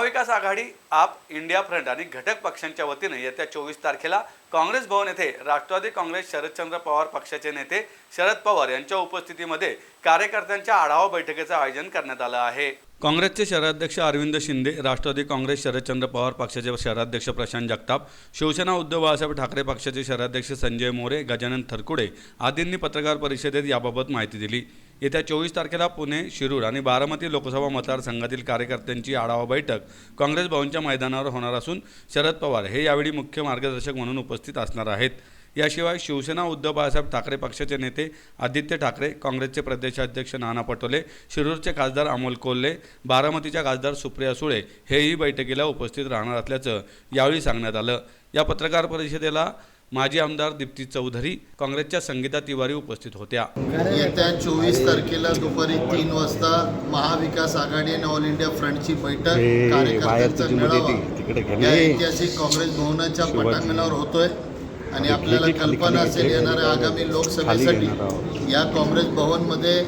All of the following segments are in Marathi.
महाविकास आघाडी आप इंडिया फ्रंट आणि घटक पक्षांच्या वतीने येत्या चोवीस तारखेला काँग्रेस भवन येथे राष्ट्रवादी काँग्रेस शरदचंद्र पवार पक्षाचे नेते शरद पवार यांच्या उपस्थितीमध्ये कार्यकर्त्यांच्या आढावा बैठकीचं आयोजन करण्यात आलं आहे. काँग्रेसचे शहराध्यक्ष अरविंद शिंदे राष्ट्रवादी काँग्रेस शरदचंद्र पवार पक्षाचे शहराध्यक्ष प्रशांत जगताप शिवसेना उद्धव बाळासाहेब ठाकरे पक्षाचे शहराध्यक्ष संजय मोरे गजानन थरकुडे आदींनी पत्रकार परिषदेत याबाबत माहिती दिली. येत्या चोवीस तारखेला पुणे शिरूर आणि बारामती लोकसभा मतदारसंघातील कार्यकर्त्यांची आढावा बैठक काँग्रेस भवनच्या मैदानावर होणार असून शरद पवार हे यावेळी मुख्य मार्गदर्शक म्हणून उपस्थित असणार आहेत. याशिवाय शिवसेना उद्धव बाळासाहेब ठाकरे पक्षाचे नेते आदित्य ठाकरे काँग्रेसचे प्रदेशाध्यक्ष नाना पटोले शिरूरचे खासदार अमोल कोल्हे बारामतीच्या खासदार सुप्रिया सुळे हेही बैठकीला उपस्थित राहणार असल्याचं यावेळी सांगण्यात आलं. या पत्रकार परिषदेला माजी आमदार दीप्ती चौधरी काँग्रेसच्या संगीता तिवारी उपस्थित होत्या. येत्या चोवीस तारखेला दुपारी तीन वाजता महाविकास आघाडी आणि ऑल इंडिया फ्रंटची बैठक. कार्यकर्त्यांचा मेळावा. ऐतिहासिक काँग्रेस भवनाच्या पटांगणावर होतोय. आणि आपल्याला कल्पना असेल येणाऱ्या आगामी लोकसभेसाठी. या काँग्रेस भवनमध्ये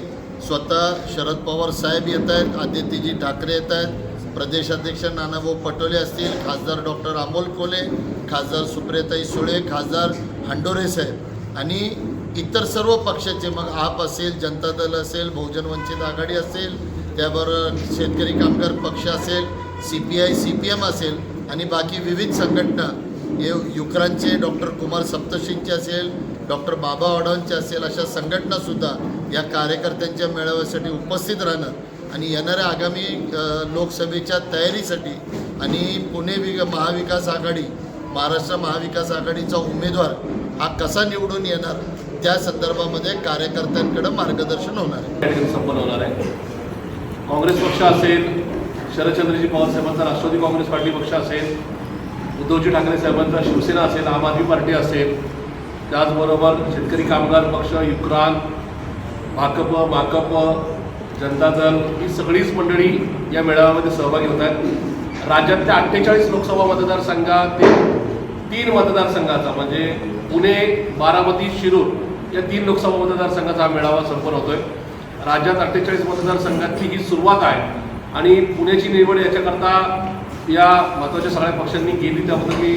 स्वतः शरद पवार साहेब येत आहेत आदित्यजी ठाकरे येत आहेत प्रदेशाध्यक्ष नानाभाऊ पटोले असतील खासदार डॉक्टर अमोल कोले खासदार सुप्रियाताई सुळे खासदार हंडोरे साहेब आणि इतर सर्व पक्षाचे मग आप असेल जनता दल असेल बहुजन वंचित आघाडी असेल त्याबरोबर शेतकरी कामगार पक्ष असेल C P I C P M असेल आणि बाकी विविध संघटना हे युक्रांचे डॉक्टर कुमार सप्तशींचे असेल डॉक्टर बाबा वडांचे असेल अशा संघटनासुद्धा या कार्यकर्त्यांच्या मेळाव्यासाठी उपस्थित राहणार. आणि येणाऱ्या आगामी लोकसभेच्या तयारीसाठी आणि पुणे विग महाविकास आघाडी महाराष्ट्र महाविकास आघाडीचा उमेदवार हा कसा निवडून येणार त्या संदर्भामध्ये कार्यकर्त्यांकडे मार्गदर्शन होणार आहे. संपन्न होणार आहे. काँग्रेस पक्ष असेल शरदचंद्रजी पवार साहेबांचा राष्ट्रवादी काँग्रेस पार्टी पक्ष असेल उद्धवजी ठाकरे साहेबांचा शिवसेना असेल आम आदमी पार्टी असेल त्याचबरोबर शेतकरी कामगार पक्ष युक्रान भाकप माकप जनता दल ही सगळीच मंडळी या मेळाव्यामध्ये सहभागी होत आहेत. राज्यातल्या अठ्ठेचाळीस लोकसभा मतदारसंघातील तीन मतदारसंघाचा म्हणजे पुणे बारामती शिरूर या तीन लोकसभा मतदारसंघाचा हा मेळावा संपन्न होतोय. राज्यात अठ्ठेचाळीस मतदारसंघातली ही सुरुवात आहे आणि पुण्याची निवड याच्याकरता या महत्त्वाच्या सगळ्या पक्षांनी केली त्याबद्दल मी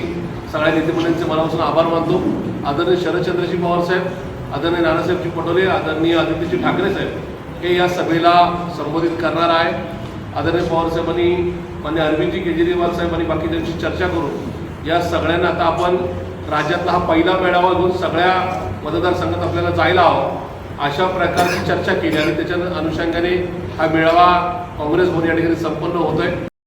सगळ्या नेतेमंडळींचे मनापासून आभार मानतो. आदरणीय शरदचंद्रजी पवार साहेब आदरणीय नानासाहेबजी पटोले आदरणीय आदित्यजी ठाकरे साहेब हे या सभेला संबोधित करणार आहे. आदरणीय पवार साहेबांनी मान्य अरविंदजी केजरीवाल साहेब आणि बाकीच्यांची चर्चा करून या सगळ्यांना आता आपण राज्यातला हा पहिला मेळावा घेऊन सगळ्या मतदारसंघात आपल्याला जायला हवं अशा प्रकारची चर्चा केली आणि त्याच्या अनुषंगाने हा मेळावा काँग्रेस भवन या ठिकाणी संपन्न होतोय.